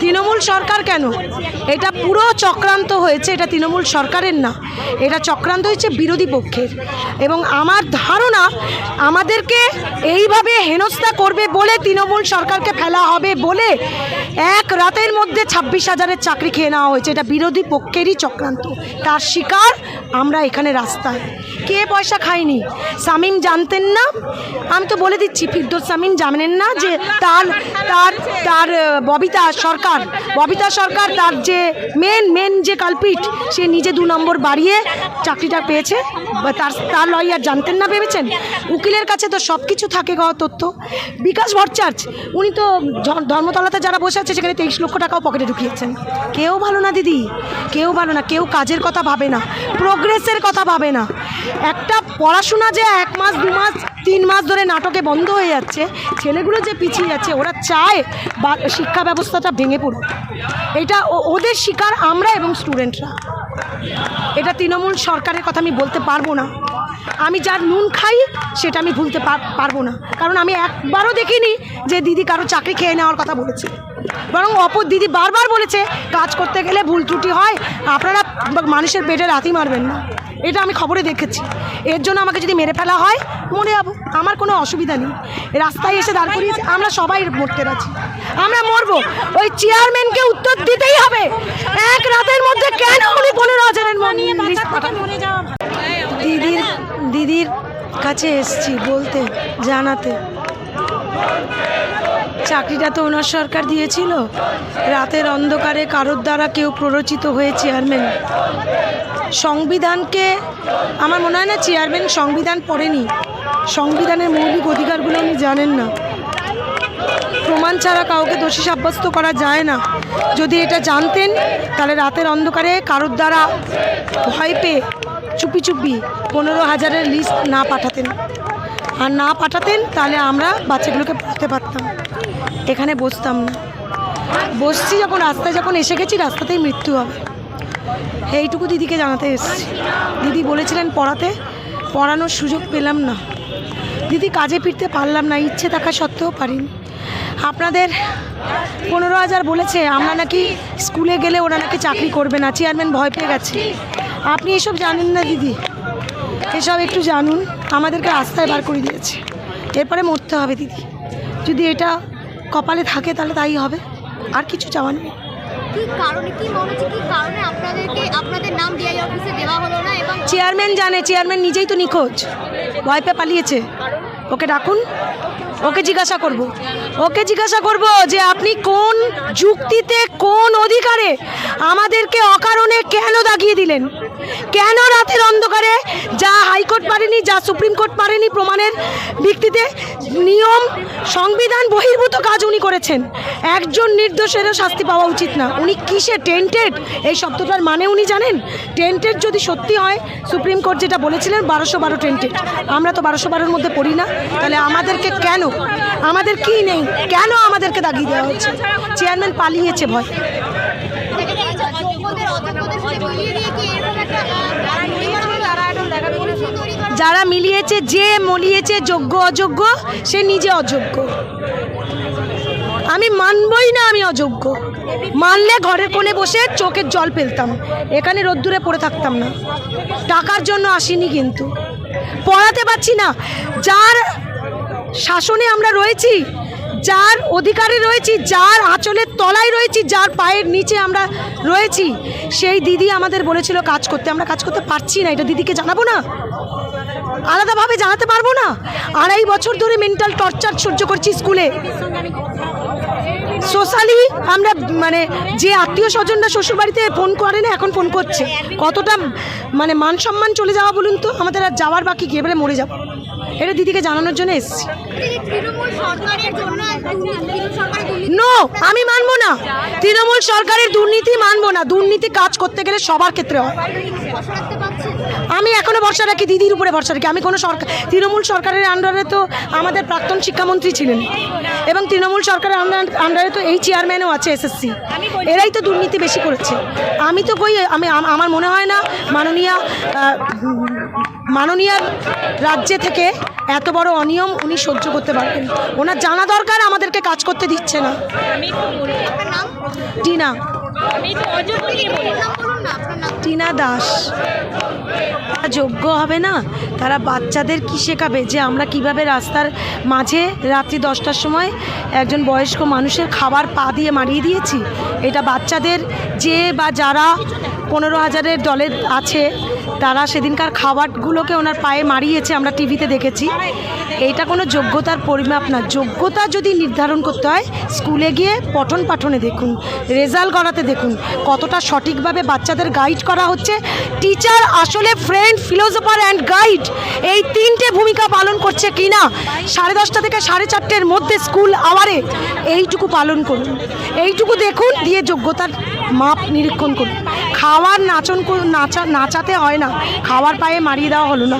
তৃণমূল সরকার কেন? এটা পুরো চক্রান্ত হয়েছে, এটা তৃণমূল সরকারের না। এটা চক্রান্ত হয়েছে বিরোধী পক্ষের। এবং আমার ধারণা, আমাদেরকে এইভাবে হেনস্থা করবে বলে তৃণমূল সরকারকে ফেলা হবে বলে এক রাতের মধ্যে ছাব্বিশ হাজারের চাকরি খেয়ে নেওয়া হয়েছে। এটা বিরোধী পক্ষেরই চক্রান্ত। তার শিকার আমরা এখানে রাস্তায়। কে পয়সা খায়নি? সামিম জানতেন না? আমি তো বলে দিচ্ছি, ফিরদোস সামিম জানেন না যে তার তার তার ববিতা সরকার ববিতা সরকার তার যে মেন মেন যে কালপিট সে নিজে দু নম্বর বাড়িয়ে চাকরিটা পেয়েছে। তার তার লয়ার জানতেন না ভেবেছেন? উকিলের কাছে তো সব কিছু থাকে গাওয়া তথ্য। বিকাশ ভট্টাচার্য, উনি তো ধর্মতলাতে যারা বসে আছে, সেখানে তেইশ লক্ষ টাকাও পকেটে ঢুকিয়েছেন। কেউ ভালো না, দিদি। কেউ ভালো না, কেউ কাজের কথা ভাবে না প্রোগ্রেসের কথা ভাবে না। একটা পড়াশোনা যে এক মাস, দু মাস তিন মাস ধরে নাটকে বন্ধ হয়ে যাচ্ছে। ছেলেগুলো যে পিছিয়ে যাচ্ছে, ওরা চায় বা শিক্ষা ব্যবস্থাটা ভেঙে পড়ুক। এটা ওদের শিকার আমরা এবং স্টুডেন্টরা। এটা তৃণমূল সরকারের কথা আমি বলতে পারব না। আমি যার নুন খাই, সেটা আমি ভুলতে পার- পারব না। কারণ আমি একবারও দেখিনি যে দিদি কারও চাকরি খেয়ে নেওয়ার কথা বলেছে। বরং অপর দিদি বারবার বলেছে, কাজ করতে গেলে ভুল ত্রুটি হয়, আপনারা মানুষের পেটে রাতি মারবেন না। এটা আমি খবরে দেখেছি। এর জন্য আমাকে যদি মেরে ফেলা হয় মরে যাব আমার কোনো অসুবিধা নেই। রাস্তায় এসে দাঁড় করিয়েছে আমরা সবাই মরতে রাজি। আমরা মরবো। ওই চেয়ারম্যানকে উত্তর দিতেই হবে। এক রাতের মধ্যে কেন উনি পনেরো হাজারের দিদির দিদির কাছে এসছি বলতে জানাতে। চাকরিটা তো ওনার সরকার দিয়েছিল। রাতের অন্ধকারে কারোর দ্বারা কেউ প্ররোচিত হয়ে চেয়ারম্যান। সংবিধানকে, আমার মনে হয় না চেয়ারম্যান সংবিধান পড়েনি। সংবিধানের মৌলিক অধিকারগুলো উনি জানেন না। প্রমাণ ছাড়া কাউকে দোষী সাব্যস্ত করা যায় না। যদি এটা জানতেন, তাহলে রাতের অন্ধকারে কারোর দ্বারা ভয় পেয়ে চুপি চুপি পনেরো হাজারের লিস্ট না পাঠাতেন। আর না পাঠাতেন, তাহলে আমরা বাচ্চাগুলোকে পড়তে পারতাম। এখানে বসতাম না। বসছি যখন, রাস্তায় যখন এসে গেছি, রাস্তাতেই মৃত্যু হবে। এইটুকু দিদিকে জানাতে এসেছি। দিদি বলেছিলেন পড়াতে। পড়ানোর সুযোগ পেলাম না। দিদি কাজে ফিরতে পারলাম না, ইচ্ছে থাকা সত্ত্বেও পারিনি। আপনাদের পনেরো হাজার বলেছে, আমরা নাকি স্কুলে গেলে ওরা নাকি চাকরি করবে না, চেয়ারম্যান ভয় পেয়ে গেছে। আপনি এসব জানেন না, দিদি। এসব একটু জানুন। আমাদেরকে রাস্তায় বার করে দিয়েছে। এরপরে মরতে হবে দিদি। যদি এটা কপালে থাকে তাহলে তাই হবে। আর কিছু চাওয়ার নেই। চেয়ারম্যান জানে চেয়ারম্যান নিজেই তো নিখোঁজ। ভয় পেয়ে পালিয়েছে। ওকে ডাকুন। ওকে জিজ্ঞাসা করব। ওকে জিজ্ঞাসা করব যে আপনি কোন যুক্তিতে কোন অধিকারে আমাদেরকে অকারণে কেন দাগিয়ে দিলেন? কেন রাতের অন্ধকারে যা হাইকোর্ট পারেনি, যা সুপ্রিম কোর্ট পারেনি প্রমাণের ভিত্তিতে? নিয়ম, সংবিধান বহির্ভূত কাজ উনি করেছেন। একজন নির্দোষেরও শাস্তি পাওয়া উচিত না। উনি কিসে টেন্টেড এই শব্দটার মানে উনি জানেন? টেন্টেড যদি সত্যি হয়, সুপ্রিম কোর্ট যেটা বলেছিলেন, বারোশো বারো টেন্টেড আমরা তো বারোশো বারোর মধ্যে পড়ি না। তাহলে আমাদেরকে কেন? আমাদের কি নেই? কেন আমাদেরকে দাগিয়ে দেওয়া হচ্ছে? চেয়ারম্যান পালিয়েছে ভয় যোগ্যদের অযোগ্যদের সাথে মিলিয়ে দিয়ে কি এরকম একটা আহ, পরিবার হলো? পরিস্থিতি তৈরি করা যারা মিলিয়েছে, যে মলিয়েছে যোগ্য, অযোগ্য, সে নিজে অযোগ্য। আমি মানবই না আমি অযোগ্য। মানলে ঘরের কোণে বসে চোখের জল ফেলতাম এখানে রোদ্দুরে পড়ে থাকতাম না। টাকার জন্য আসিনি কিন্তু। পড়াতে পারছি না। যার শাসনে আমরা রয়েছি, যার অধিকারে রয়েছি, যার আঁচলের তলায় রয়েছি, যার পায়ের নিচে আমরা রয়েছি, সেই দিদি আমাদের বলেছিল কাজ করতে। আমরা কাজ করতে পারছি না। এটা দিদিকে জানাব না? আলাদাভাবে জানাতে পারব না। আড়াই বছর ধরে মেন্টাল টর্চার সহ্য করছি স্কুলে। সোশ্যালি আমরা মানে যে আত্মীয় স্বজনরা শ্বশুরবাড়িতে ফোন করে না এখন ফোন করছে। কতটা মানে মান সম্মান চলে যাওয়া বলুন তো? আমাদের আর যাওয়ার বাকি কি? এবারে মরে যাব। এটা দিদিকে জানানোর জন্য এসেছি। নো আমি মানবো না। তৃণমূল সরকারের দুর্নীতি মানবো না। দুর্নীতি কাজ করতে গেলে সবার ক্ষেত্রে হয়। আমি এখনও ভরসা রাখি দিদির উপরে ভরসা রাখি। আমি কোনো সরকার তৃণমূল সরকারের আন্ডারে তো আমাদের প্রাক্তন শিক্ষামন্ত্রী ছিলেন। এবং তৃণমূল সরকারের আন্ডারে তো এই চেয়ারম্যানও আছে এসএসসি এরাই তো দুর্নীতি বেশি করেছে। আমি তো কই আমি আমার মনে হয় না মাননীয়া মাননীয়া রাজ্যে থেকে এত বড় অনিয়ম উনি সহ্য করতে পারবেন। ওনার জানা দরকার আমাদেরকে কাজ করতে দিচ্ছে না। টিনা। নাম বলুন না আপনার নাম। টিনা দাস। যোগ্য হবে না? তারা বাচ্চাদের কি শেখাবে যে আমরা কীভাবে রাস্তার মাঝে রাত্রি দশটার সময় একজন বয়স্ক মানুষের খাবার পা দিয়ে মারিয়ে দিয়েছি? এটা বাচ্চাদের যে বা যারা পনেরো হাজারের দলে আছে তারা সেদিনকার খাবারগুলোকে ওনার পায়ে মারিয়েছে আমরা টিভিতে দেখেছি। এইটা কোনো যোগ্যতার পরিমাপ না। যোগ্যতা যদি নির্ধারণ করতে হয়, স্কুলে গিয়ে পঠন পাঠনে দেখুন, রেজাল্ট করাতে দেখুন, কতটা সঠিকভাবে বাচ্চাদের গাইড করা হচ্ছে। টিচার আসলে ফ্রেন্ড ফিলোসফার অ্যান্ড গাইড এই তিনটে ভূমিকা পালন করছে কি না সাড়ে দশটা থেকে সাড়ে চারটের মধ্যে স্কুল আওয়ারে এইটুকু পালন করুন। এইটুকু দেখুন, দিয়ে যোগ্যতার মাপ নিরীক্ষণ করুন। খাওয়ার নাচন নাচা নাচাতে হয় না। খাওয়ার পায়ে মারিয়ে দেওয়া হলো না।